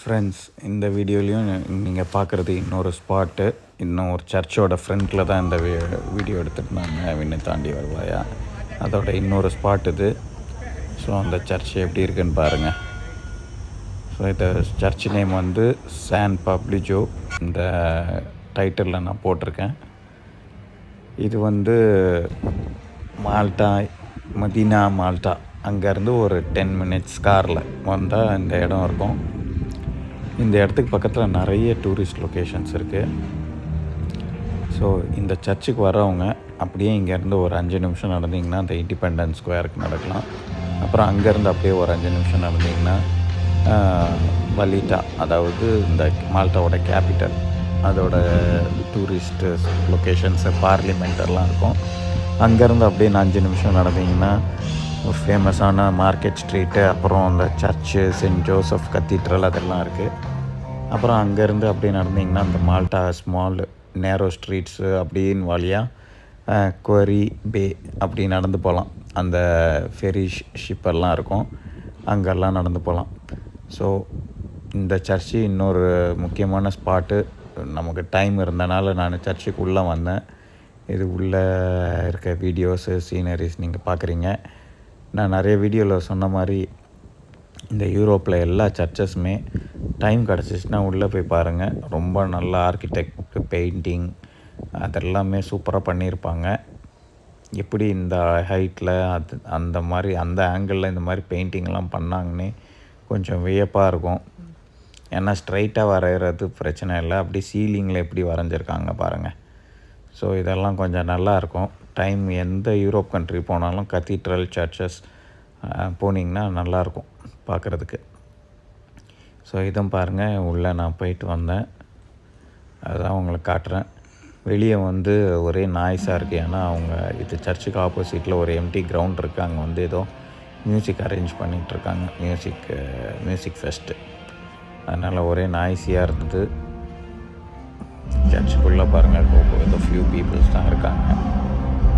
Friends இந்த வீடியோலையும் நீங்கள் பார்க்குறது இன்னொரு ஸ்பாட்டு இன்னும் ஒரு சர்ச்சோட ஃப்ரண்ட்டில் தான் இந்த வீ- வீடியோ எடுத்துருந்தாங்க விண்ணை தாண்டி வருவாயா? அதோட இன்னொரு ஸ்பாட் இது. ஸோ அந்த சர்ச் எப்படி இருக்குன்னு பாருங்கள் ஸோ இந்த சர்ச் நேம் வந்து சான் பப்ளிஜோ இந்த டைட்டிலில் நான் போட்டிருக்கேன். இது வந்து மால்டா மதினா மால்டா அங்கேருந்து ஒரு டென் மினிட்ஸ் காரில் வந்தால் இந்த இடம் இருக்கும். இந்த இடத்துக்கு பக்கத்தில் நிறைய டூரிஸ்ட் லொக்கேஷன்ஸ் இருக்குது ஸோ இந்த சர்ச்சுக்கு வரவங்க அப்படியே இங்கேருந்து ஒரு அஞ்சு நிமிஷம் நடந்தீங்கன்னா அந்த இண்டிபெண்டன்ஸ் ஸ்கொயருக்கு நடக்கலாம். அப்புறம் அங்கேருந்து அப்படியே ஒரு அஞ்சு நிமிஷம் நடந்தீங்கன்னா வலிட்டா அதாவது இந்த மால்டாவோட கேபிட்டல் அதோட டூரிஸ்ட் லொக்கேஷன்ஸு பார்லிமெண்ட்டெல்லாம் இருக்கும். அங்கேருந்து அப்படியே நான் அஞ்சு நிமிஷம் நடந்தீங்கன்னா ஃபேமஸான மார்க்கெட் ஸ்ட்ரீட்டு அப்புறம் அந்த சர்ச்சு சென்ட் ஜோசப் கத்தீட்ரல் அதெல்லாம் இருக்குது அப்புறம் அங்கேருந்து அப்படியே நடந்தீங்கன்னா அந்த மால்டா ஸ்மால் நேரோ ஸ்ட்ரீட்ஸு அப்படின்னு வழியாக குவரி பே அப்படி நடந்து போகலாம். அந்த ஃபெரி ஷிப்பெல்லாம் இருக்கும். அங்கெல்லாம் நடந்து போகலாம். ஸோ இந்த சர்ச்சு இன்னொரு முக்கியமான ஸ்பாட்டு நமக்கு டைம் இருந்தனால நான் சர்ச்சுக்குள்ளே வந்தேன். இது உள்ளே இருக்க வீடியோஸு சீனரிஸ் நீங்கள் பார்க்குறீங்க. நான் நிறைய வீடியோவில் சொன்ன மாதிரி இந்த யூரோப்பில் எல்லா சர்ச்சஸுமே டைம் கிடச்சிச்சின்னா உள்ளே போய் பாருங்கள் ரொம்ப நல்ல ஆர்கிடெக்ட் பெயிண்டிங் அதெல்லாமே சூப்பராக பண்ணியிருப்பாங்க. எப்படி இந்த ஹைட்டில் அது அந்த மாதிரி அந்த ஆங்கிளில் இந்த மாதிரி பெயிண்டிங்லாம் பண்ணாங்கன்னே கொஞ்சம் வியப்பாக இருக்கும். ஏன்னா ஸ்ட்ரைட்டாக வரைகிறது பிரச்சனை இல்லை. அப்படி சீலிங்கில் எப்படி வரைஞ்சிருக்காங்க பாருங்கள் ஸோ இதெல்லாம் கொஞ்சம் நல்லாயிருக்கும். டைம் எந்த யூரோப் கண்ட்ரி போனாலும் கத்தீட்ரல் சர்ச்சஸ் போனீங்கன்னா நல்லாயிருக்கும் பார்க்குறதுக்கு. ஸோ இதுவும் பாருங்கள் உள்ளே நான் போயிட்டு வந்தேன். அதுதான் உங்களுக்கு காட்டுறேன். வெளியே வந்து ஒரே நாய்ஸாக இருக்குது ஏன்னா அவங்க இது சர்ச்சுக்கு ஆப்போசிட்டில் ஒரு எம்டி கிரவுண்ட் இருக்குது அங்கே வந்து ஏதோ மியூசிக் அரேஞ்ச் பண்ணிகிட்ருக்காங்க மியூசிக் மியூசிக் ஃபெஸ்ட்டு அதனால் ஒரே நாய்ஸியாக இருந்தது. சர்ச்சுக்குள்ளே பாருங்கள் ஏதோ ஃபியூ பீப்புள்ஸ் தான் இருக்காங்க.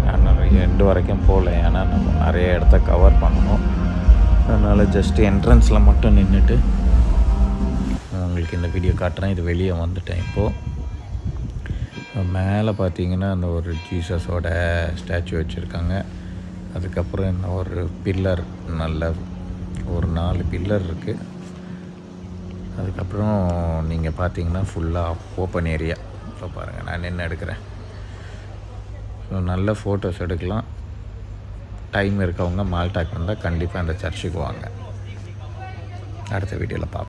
நான் நிறைய எண்டு வரைக்கும் போகல ஏன்னா நம்ம நிறைய இடத்த கவர் பண்ணணும். அதனால் ஜஸ்ட் என்ட்ரன்ஸில் மட்டும் நின்றுட்டு உங்களுக்கு இந்த வீடியோ காட்டுறேன். இது வெளியே வந்துட்டேன் இப்போது மேலே பார்த்தீங்கன்னா அந்த ஒரு ஜீசஸோட ஸ்டாச்சு வச்சுருக்காங்க. அதுக்கப்புறம் என்ன ஒரு பில்லர் நல்ல ஒரு நாலு பில்லர் இருக்குது அதுக்கப்புறம் நீங்கள் பார்த்தீங்கன்னா ஃபுல்லாக ஓப்பன் ஏரியா இப்போ பாருங்கள் நான் நின்று எடுக்கிறேன். ஸோ நல்ல ஃபோட்டோஸ் எடுக்கலாம். டைம் இருக்கவங்க மால்டாக் வந்தால் கண்டிப்பாக அந்த சர்ச்சுக்கு வாங்க. அடுத்த வீடியோவில் பார்ப்போம்